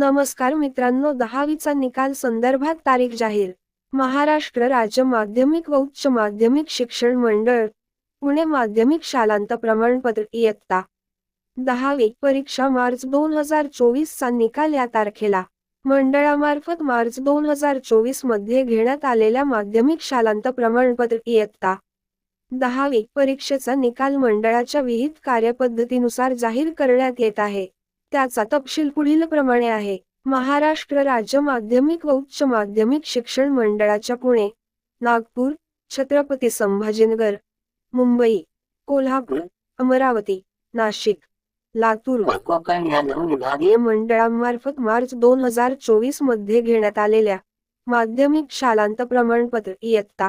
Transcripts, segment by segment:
नमस्कार मित्रांनो दहावीचा निकाल संदर्भात तारीख जाहीर. महाराष्ट्र राज्य माध्यमिक व उच्च माध्यमिक शिक्षण मंडळ पुणे माध्यमिक शालांत प्रमाणपत्र इयत्ता. दहावी परीक्षा मार्च दोन हजार चोवीसचा निकाल या तारखेला. मंडळामार्फत मार्च दोन हजार चोवीसमध्ये घेण्यात आलेल्या माध्यमिक शालांत प्रमाणपत्र इयत्ता. दहावी परीक्षेचा निकाल मंडळाच्या विहित कार्यपद्धतीनुसार जाहीर करण्यात येत आहे. त्याचा तपशील पुढील प्रमाणे आहे. महाराष्ट्र राज्य माध्यमिक व उच्च माध्यमिक शिक्षण मंडळाच्या पुणे नागपूर छत्रपती संभाजीनगर मुंबई कोल्हापूर अमरावती नाशिक लातूर कोकण या विभागीय मंडळांमार्फत मार्च दोन हजार चोवीसमध्ये घेण्यात आलेल्या माध्यमिक शालांत प्रमाणपत्र इयत्ता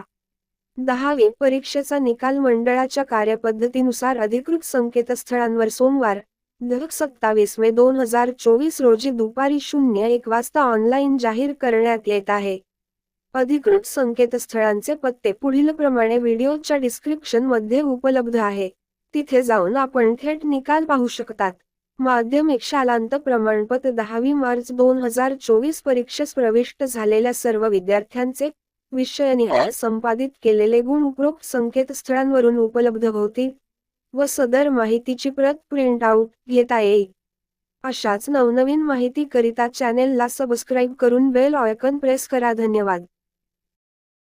दहावी परीक्षेचा निकाल मंडळाच्या कार्यपद्धतीनुसार अधिकृत संकेतस्थळांवर सोमवार दिनांक सत्तावीस मे दोन हजार चोवीस रोजी दुपारी शून्य एक वाजता ऑनलाईन जाहीर करण्यात येत आहे. अधिकृत संकेतस्थळांचे पत्ते पुढील प्रमाणे व्हिडिओच्या डिस्क्रिप्शनमध्ये उपलब्ध आहे. तिथे जाऊन आपण थेट निकाल पाहू शकतात. माध्यमिक शालांत प्रमाणपत्र दहावी मार्च दोन हजार चोवीस परीक्षेस प्रविष्ट झालेल्या सर्व विद्यार्थ्यांचे विषयनिहाय संपादित केलेले गुण उपरोक्त संकेतस्थळांवरून उपलब्ध होतील. व सदर माहितीची प्रत प्रिंट आउट घेता येईल अशाच नवनवीन माहिती करिता चॅनेलला सबस्क्राईब करून बेल ऑयकन प्रेस करा. धन्यवाद.